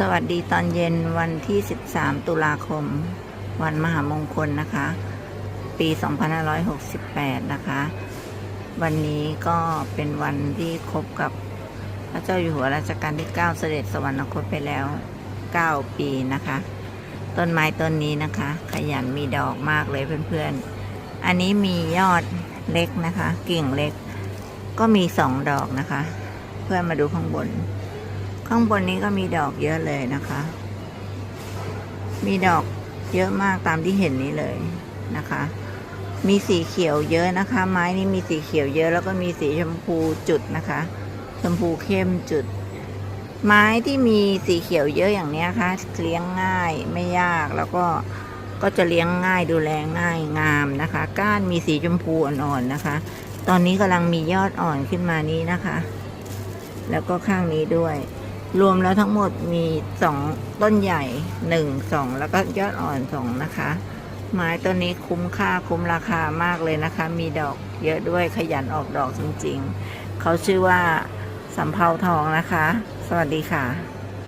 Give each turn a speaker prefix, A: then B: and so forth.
A: สวัสดีตอนเย็นวันที่ 13 ตุลาคม วันมหามงคลนะคะ ปี 2568 นะคะ วันนี้ก็เป็นวันที่ครบกับพระเจ้าอยู่หัวรัชกาลที่ 9 เสด็จสวรรคตไปแล้ว 9 ปีนะคะ ต้นไม้ต้นนี้นะคะ ขยันมีดอกมากเลยเพื่อนๆ อันนี้มียอดเล็กนะคะ กิ่งเล็กก็มีสองดอกนะคะ เพื่อนมาดูข้างบน ข้างบนนี้ก็มีดอกเยอะเลยนะคะ มีดอกเยอะมากตามที่เห็นนี้เลยนะคะ มีสีเขียวเยอะนะคะ ไม้นี้มีสีเขียวเยอะแล้วก็มีสีชมพูจุดนะคะ ชมพูเข้มจุด ไม้ที่มีสีเขียวเยอะอย่างนี้ยค่ะเลี้ยงง่ายไม่ยากแล้วก็ก็จะเลี้ยงง่ายดูแลง่ายงามนะคะ ก้านมีสีชมพูอ่อนๆนะคะ ตอนนี้กำลังมียอดอ่อนขึ้นมานี้นะคะ แล้วก็ข้างนี้ด้วย รวมแล้วทั้งหมดมีสองต้นใหญ่หนึ่งสองแล้วก็ยอดอ่อนสองนะคะ ไม้ต้นนี้คุ้มค่าคุ้มราคามากเลยนะคะ มีดอกเยอะด้วยขยันออกดอกจริงๆ เขาชื่อว่าสำเภาทองนะคะ สวัสดีค่ะ